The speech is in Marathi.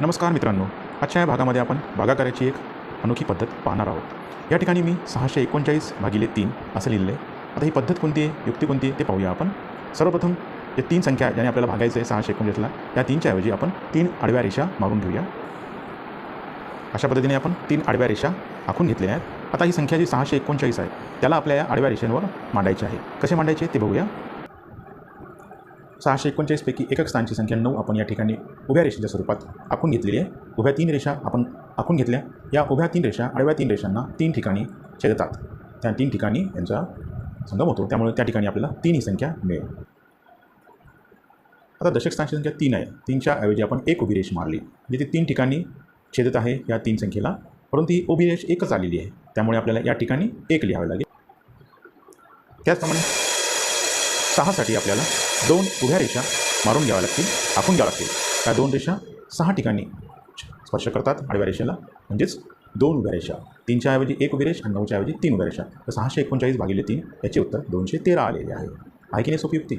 नमस्कार मित्रांनो आजच्या या भागामध्ये आपण भागाकाराची एक अनोखी पद्धत पाहणार आहोत. या ठिकाणी मी सहाशे एकोणचाळीस भागिले तीन असं लिहिलं आहे आता ही पद्धत कोणती आहे युक्ती कोणती आहे ते पाहूया आपण. सर्वप्रथम जे तीन संख्या ज्याने आपल्याला भागायचं आहे सहाशे एकोणचाळीसला या तीनच्या ऐवजी आपण तीन आडव्या रेषा मारून घेऊया. अशा पद्धतीने आपण तीन आडव्या रेषा आखून घेतलेल्या आहेत. आता ही संख्या जी सहाशे एकोणचाळीस आहे त्याला आपल्या या आडव्या रेषांवर मांडायची आहे. कसे मांडायचे ते बघूया. सहाशे एकोणचाळीसपैकी एकक स्थानची संख्या नऊ आपण या ठिकाणी उभ्या रेषेच्या स्वरूपात आखून घेतलेली आहे. उभ्या तीन रेषा आपण आखून घेतल्या. या उभ्या तीन रेषा आडव्या तीन रेषांना तीन ठिकाणी छेदतात. त्या तीन ठिकाणी यांचा संगम होतो. त्यामुळे त्या ठिकाणी आपल्याला तीन ही संख्या मिळेल. आता दशक स्थानची संख्या तीन आहे. तीनच्या ऐवजी आपण एक उभी रेष मारली. म्हणजे ती तीन ठिकाणी छेदत आहे या तीन संख्येला. परंतु ही उभी रेष एकच आलेली आहे. त्यामुळे आपल्याला या ठिकाणी एक लिहावे लागेल. त्याचप्रमाणे सहासाठी आपल्याला दोन उभ्या रेषा मारून घ्याव्या लागतील आखून घ्याव्या लागतील. त्या दोन रेषा सहा ठिकाणी स्पर्श करतात आडव्या रेषेला. म्हणजेच दोन उभ्या रेषा. तीनच्या ऐवजी एक उभी रेष आणि नऊच्या ऐवजी तीन उभ्या रेषा. तर सहाशे एकोणचाळीस भागिले तीन याचे उत्तर दोनशे तेरा आलेले आहे. आहे की नाही सोपी युक्ती?